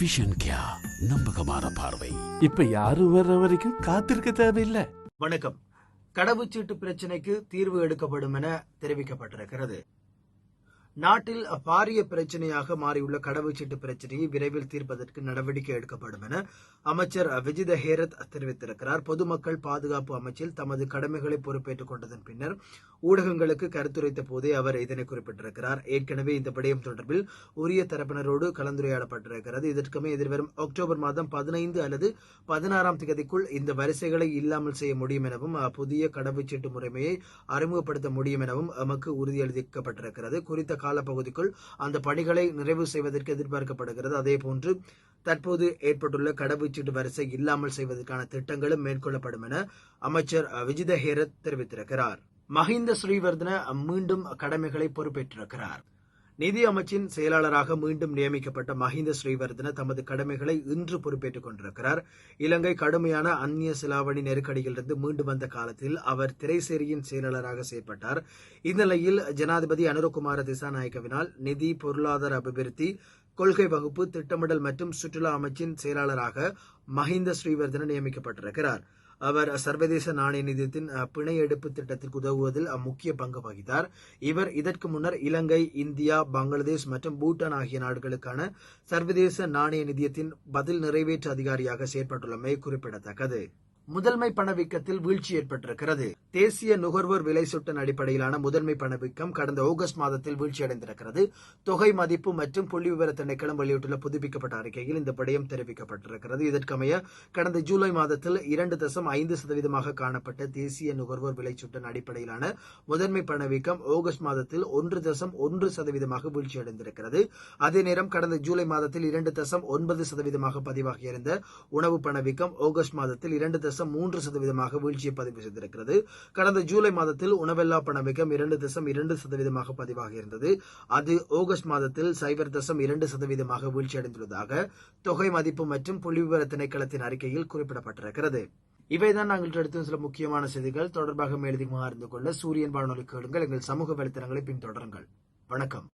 Vision கியா நம்பகமான பார்வை. இப்ப யாரும் வர்ற வரைக்கும் காத்திருக்க தேவையில்லை. வணக்கம். கடவுச்சீட்டு பிரச்சினைக்கு தீர்வு எடுக்கப்படும் என தெரிவிக்கப்பட்டிருக்கிறது. நாட்டில் பாரிய பிரச்சனையாக மாறியுள்ள கடவுச்சீட்டு பிரச்சனையை விரைவில் தீர்ப்பதற்கு நடவடிக்கை எடுக்கப்படும் என அமைச்சர் விஜித ஹேரத் தெரிவித்திருக்கிறார். பொதுமக்கள் பாதுகாப்பு அமைச்சில் தமது கடமைகளை பொறுப்பேற்றுக் கொண்டதன் பின்னர் ஊடகங்களுக்கு கருத்துரைத்த போதே அவர் இதனை குறிப்பிட்டிருக்கிறார். ஏற்கனவே இந்த விடயம் தொடர்பில் உரிய தரப்பினரோடு கலந்துரையாடப்பட்டிருக்கிறது. இதற்குமே எதிர்வரும் அக்டோபர் மாதம் பதினைந்து அல்லது பதினாறாம் தேதிக்குள் இந்த வரிசைகளை இல்லாமல் செய்ய முடியும் எனவும் புதிய கடவுச்சீட்டு முறைமையை அறிமுகப்படுத்த முடியும் எனவும் எமக்கு உறுதியளிக்கப்பட்டிருக்கிறது. குறித்த காலப்பகுதிக்குள் அந்த பணிகளை நிறைவு செய்வதற்கு எதிர்பார்க்கப்படுகிறது. அதே போன்று தற்போது ஏற்பட்டுள்ள கடவுச்சீட்டு வரிசை இல்லாமல் செய்வதற்கான திட்டங்களும் மேற்கொள்ளப்படும் என அமைச்சர் விஜித ஹேரத் தெரிவித்திருக்கிறார். மஹிந்த ஸ்ரீவர்தன மீண்டும் கடமைகளை பொறுப்பேற்றிருக்கிறார். நிதி அமைச்சின் செயலாளராக மீண்டும் நியமிக்கப்பட்ட மஹிந்த ஸ்ரீவர்தன தமது கடமைகளை இன்று பொறுப்பேற்றுக் கொண்டிருக்கிறார். இலங்கை கடுமையான அந்நிய செலாவணி நெருக்கடியிலிருந்து மீண்டு வந்த காலத்தில் அவர் திரைசேரியின் செயலாளராக செயற்பட்டார். இந்நிலையில் ஜனாதிபதி அனுரகுமார திசாநாயக்கவினால் நிதி பொருளாதார அபிவிருத்தி கொள்கை வகுப்பு திட்டமிடல் மற்றும் சுற்றுலா அமைச்சின் செயலாளராக மஹிந்த ஸ்ரீவர்தன நியமிக்கப்பட்டிருக்கிறார். அவர் சர்வதேச நாணய நிதியத்தின் பிணை எடுப்பு திட்டத்திற்கு உதவுவதில் முக்கிய பங்கு வகித்தார். இவர் இதற்கு முன்னர் இலங்கை இந்தியா பங்களாதேஷ் மற்றும் பூட்டான் ஆகிய நாடுகளுக்கான சர்வதேச நாணய நிதியத்தின் பதில் நிறைவேற்று அதிகாரியாக செயற்பட்டுள்ளமை குறிப்பிடத்தக்கது. முதன்மை பணவீக்கத்தில் வீழ்ச்சி ஏற்பட்டிருக்கிறது. தேசிய நுகர்வோர் விலை சுட்டன் அடிப்படையிலான முதன்மை பணவீக்கம் கடந்த ஆகஸ்ட் மாதத்தில் வீழ்ச்சியடைந்திருக்கிறது தொகை மதிப்பு மற்றும் புள்ளி விவர திணைக்களம் வெளியிட்டுள்ள புதுப்பிக்கப்பட்ட அறிக்கையில் இந்த விடயம் தெரிவிக்கப்பட்டிருக்கிறது. இதற்கமைய கடந்த ஜூலை மாதத்தில் இரண்டு தசம் ஐந்து சதவீதமாக காணப்பட்ட தேசிய நுகர்வோர் விலை சுட்டன் அடிப்படையிலான முதன்மை பணவீக்கம் ஆகஸ்ட் மாதத்தில் ஒன்று தசம் ஒன்று சதவீதமாக வீழ்ச்சியடைந்திருக்கிறது அதே நேரம் கடந்த ஜூலை மாதத்தில் இரண்டு தசம் ஒன்பது சதவீதமாக பதிவாகியிருந்த உணவு பணவீக்கம் ஆகஸ்ட் மாதத்தில் இரண்டு தசம் மூன்று சதவீதமாக வீழ்ச்சியை பதிவு செய்திருக்கிறது. கடந்த ஜூலை மாதத்தில் உணவெல்லா பணவீக்கம் இரண்டு தசம் இரண்டு சதவீதமாக பதிவாகியிருந்தது அது ஆகஸ்ட் மாதத்தில் சைபர் தசம் இரண்டு சதவீதமாக வீழ்ச்சியடைந்துள்ளதாக தொகை மதிப்பு மற்றும் புள்ளிவிவர திணைக்களத்தின் அறிக்கையில் குறிப்பிடப்பட்டிருக்கிறது. இவைதான் நாங்கள் எடுத்த சில முக்கியமான செய்திகள். தொடர்பாக மேலதிகமாக அறிந்து கொள்ள சூரியன் வானொலி கேளுங்கள். எங்கள் சமூக வலைத்தளங்களை பின்தொடருங்கள். வணக்கம்.